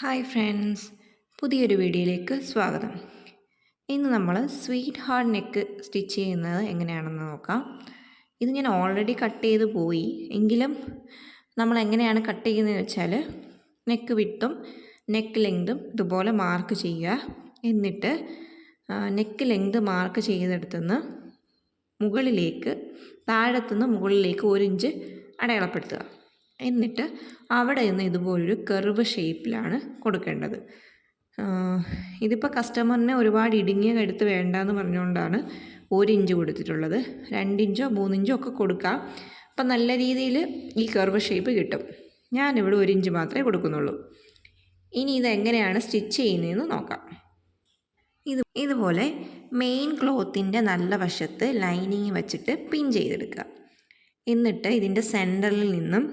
Hi friends പുതിയൊരു വീഡിയോയിലേക്ക് സ്വാഗതം. ഇന്ന് നമ്മൾ സ്വീറ്റ് ഹാർഡ് നെക്ക് സ്റ്റിച്ച് ചെയ്യുന്നത് എങ്ങനെയാണെന്ന് നോക്കാം. ഇത് ഞാൻ ഓൾറെഡി കട്ട് ചെയ്ത് പോയി. എങ്കിലും നമ്മൾ എങ്ങനെയാണ് കട്ട് ചെയ്യുന്നതെന്ന് വെച്ചാൽ നെക്ക് വിട്ടും നെക്ക് ലെങ്തും ഇതുപോലെ മാർക്ക് ചെയ്യുക. എന്നിട്ട് നെക്ക് ലെങ്ത് മാർക്ക് ചെയ്തെടുത്തുനിന്ന് മുകളിലേക്ക് താഴത്തുനിന്ന് മുകളിലേക്ക് ഒരു ഇഞ്ച് അടയാളപ്പെടുത്തുക. എന്നിട്ട് അവിടെ നിന്ന് ഇതുപോലൊരു കർവ് ഷേപ്പിലാണ് കൊടുക്കേണ്ടത്. ഇതിപ്പോൾ കസ്റ്റമറിനെ ഒരുപാട് ഇടുങ്ങിയ കഴുത്ത് വേണ്ടാന്ന് പറഞ്ഞുകൊണ്ടാണ് ഒരു ഇഞ്ച് കൊടുത്തിട്ടുള്ളത്. രണ്ടിഞ്ചോ മൂന്നിഞ്ചോ ഒക്കെ കൊടുക്കാം. അപ്പം നല്ല രീതിയിൽ ഈ കർവ് ഷേപ്പ് കിട്ടും. ഞാനിവിടെ ഒരു ഇഞ്ച് മാത്രമേ കൊടുക്കുന്നുള്ളൂ. ഇനി ഇതെങ്ങനെയാണ് സ്റ്റിച്ച് ചെയ്യുന്നതെന്ന് നോക്കാം. ഇത് ഇതുപോലെ മെയിൻ ക്ലോത്തിന്റെ നല്ല വശത്ത് ലൈനിങ് വെച്ചിട്ട് പിൻ ചെയ്തെടുക്കുക. എന്നിട്ട് ഇതിന്റെ സെന്ററിൽ നിന്നും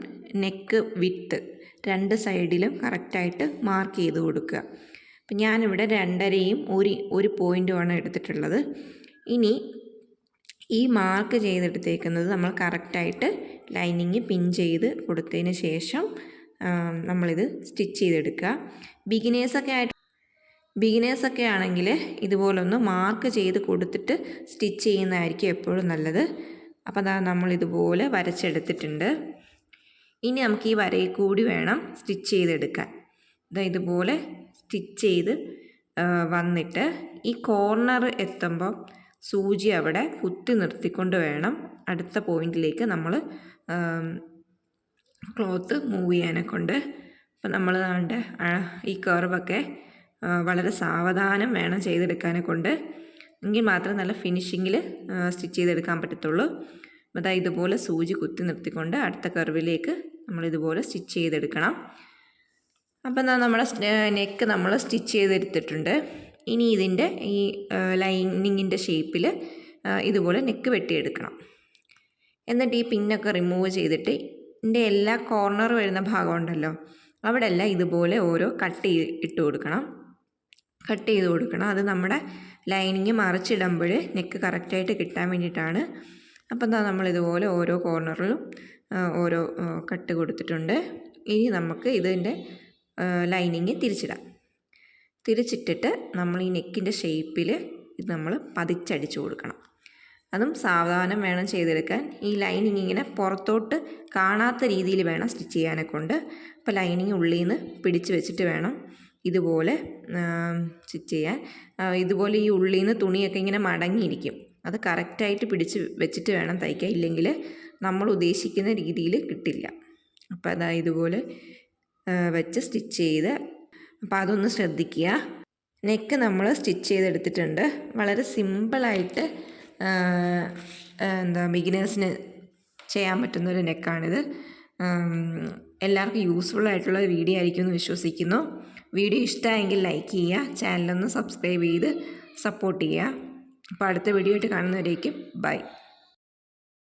നെക്ക് വിത്ത് രണ്ട് സൈഡിലും കറക്റ്റായിട്ട് മാർക്ക് ചെയ്ത് കൊടുക്കുക. അപ്പം ഞാനിവിടെ രണ്ടരയും ഒരു ഒരു പോയിന്റുമാണ് എടുത്തിട്ടുള്ളത്. ഇനി ഈ മാർക്ക് ചെയ്തെടുത്തേക്കുന്നത് നമ്മൾ കറക്റ്റായിട്ട് ലൈനിങ് പിൻ ചെയ്ത് കൊടുത്തതിന് ശേഷം നമ്മളിത് സ്റ്റിച്ച് ചെയ്തെടുക്കുക. ബിഗിനേഴ്സൊക്കെ ആയിട്ട് ബിഗിനേഴ്സൊക്കെ ആണെങ്കിൽ ഇതുപോലൊന്ന് മാർക്ക് ചെയ്ത് കൊടുത്തിട്ട് സ്റ്റിച്ച് ചെയ്യുന്നതായിരിക്കും എപ്പോഴും നല്ലത്. അപ്പോൾ അതാ നമ്മളിതുപോലെ വരച്ചെടുത്തിട്ടുണ്ട്. ഇനി നമുക്ക് ഈ വരയിൽ കൂടി വേണം സ്റ്റിച്ച് ചെയ്തെടുക്കാൻ. ഇതാ ഇതുപോലെ സ്റ്റിച്ച് ചെയ്ത് വന്നിട്ട് ഈ കോർണർ എത്തുമ്പോൾ സൂചി അവിടെ കുത്തി നിർത്തിക്കൊണ്ട് വേണം അടുത്ത പോയിന്റിലേക്ക് നമ്മൾ ക്ലോത്ത് മൂവ് ചെയ്യാനെ കൊണ്ട്. അപ്പം നമ്മൾ ഈ കർവൊക്കെ വളരെ സാവധാനം വേണം ചെയ്തെടുക്കാനെ കൊണ്ട്. എങ്കിൽ മാത്രമേ നല്ല ഫിനിഷിങ്ങിൽ സ്റ്റിച്ച് ചെയ്തെടുക്കാൻ പറ്റത്തുള്ളൂ. അതാ ഇതുപോലെ സൂചി കുത്തി നിർത്തിക്കൊണ്ട് അടുത്ത കർവിലേക്ക് നമ്മളിതുപോലെ സ്റ്റിച്ച് ചെയ്തെടുക്കണം. അപ്പം എന്നാൽ നമ്മുടെ നെക്ക് നമ്മൾ സ്റ്റിച്ച് ചെയ്തെടുത്തിട്ടുണ്ട്. ഇനി ഇതിന്റെ ഈ ലൈനിങ്ങിന്റെ ഷേപ്പിൽ ഇതുപോലെ നെക്ക് വെട്ടിയെടുക്കണം. എന്നിട്ട് ഈ പിന്നൊക്കെ റിമൂവ് ചെയ്തിട്ട് ഇതിന്റെ എല്ലാ കോർണർ വരുന്ന ഭാഗമുണ്ടല്ലോ അവിടെ എല്ലാം ഇതുപോലെ ഓരോ കട്ട് ഇട്ട് കൊടുക്കണം. കട്ട് ചെയ്ത് കൊടുക്കണം. അത് നമ്മുടെ ലൈനിങ് മറിച്ചിടുമ്പോൾ നെക്ക് കറക്റ്റായിട്ട് കിട്ടാൻ വേണ്ടിയിട്ടാണ്. അപ്പം എന്താ നമ്മളിതുപോലെ ഓരോ കോർണറിലും ഓരോ കട്ട് കൊടുത്തിട്ടുണ്ട്. ഇനി നമുക്ക് ഇതിന്റെ ലൈനിങ് തിരിച്ചിടാം. തിരിച്ചിട്ടിട്ട് നമ്മൾ ഈ നെക്കിന്റെ ഷേപ്പിൽ ഇത് നമ്മൾ പതിച്ചടിച്ചു കൊടുക്കണം. അതും സാവധാനം വേണം ചെയ്തെടുക്കാൻ. ഈ ലൈനിങ് ഇങ്ങനെ പുറത്തോട്ട് കാണാത്ത രീതിയിൽ വേണം സ്റ്റിച്ച് ചെയ്യാനെ കൊണ്ട് അപ്പോൾ ലൈനിങ് ഉള്ളിൽ നിന്ന് പിടിച്ച് വെച്ചിട്ട് വേണം ഇതുപോലെ സ്റ്റിച്ച് ചെയ്യാൻ. ഇതുപോലെ ഈ ഉള്ളിൽ നിന്ന് തുണിയൊക്കെ ഇങ്ങനെ മടങ്ങിയിരിക്കും. അത് കറക്റ്റായിട്ട് പിടിച്ച് വെച്ചിട്ട് വേണം തയ്ക്കാൻ. ഇല്ലെങ്കിൽ നമ്മൾ ഉദ്ദേശിക്കുന്ന രീതിയിൽ കിട്ടില്ല. അപ്പോൾ അതാ ഇതുപോലെ വെച്ച് സ്റ്റിച്ച് ചെയ്ത് അപ്പോൾ അതൊന്ന് ശ്രദ്ധിക്കുക. നെക്ക് നമ്മൾ സ്റ്റിച്ച് ചെയ്തെടുത്തിട്ടുണ്ട്. വളരെ സിമ്പിളായിട്ട് എന്താ ബിഗിനേഴ്സിന് ചെയ്യാൻ പറ്റുന്ന ഒരു നെക്കാണിത്. എല്ലാവർക്കും യൂസ്ഫുൾ ആയിട്ടുള്ള വീഡിയോ ആയിരിക്കും എന്ന് വിശ്വസിക്കുന്നു. വീഡിയോ ഇഷ്ടമായെങ്കിൽ ലൈക്ക് ചെയ്യുക ചാനലൊന്ന് സബ്സ്ക്രൈബ് ചെയ്ത് സപ്പോർട്ട് ചെയ്യുക. അപ്പോൾ അടുത്ത വീഡിയോ ആയിട്ട് കാണുന്നവരേക്കും ബൈ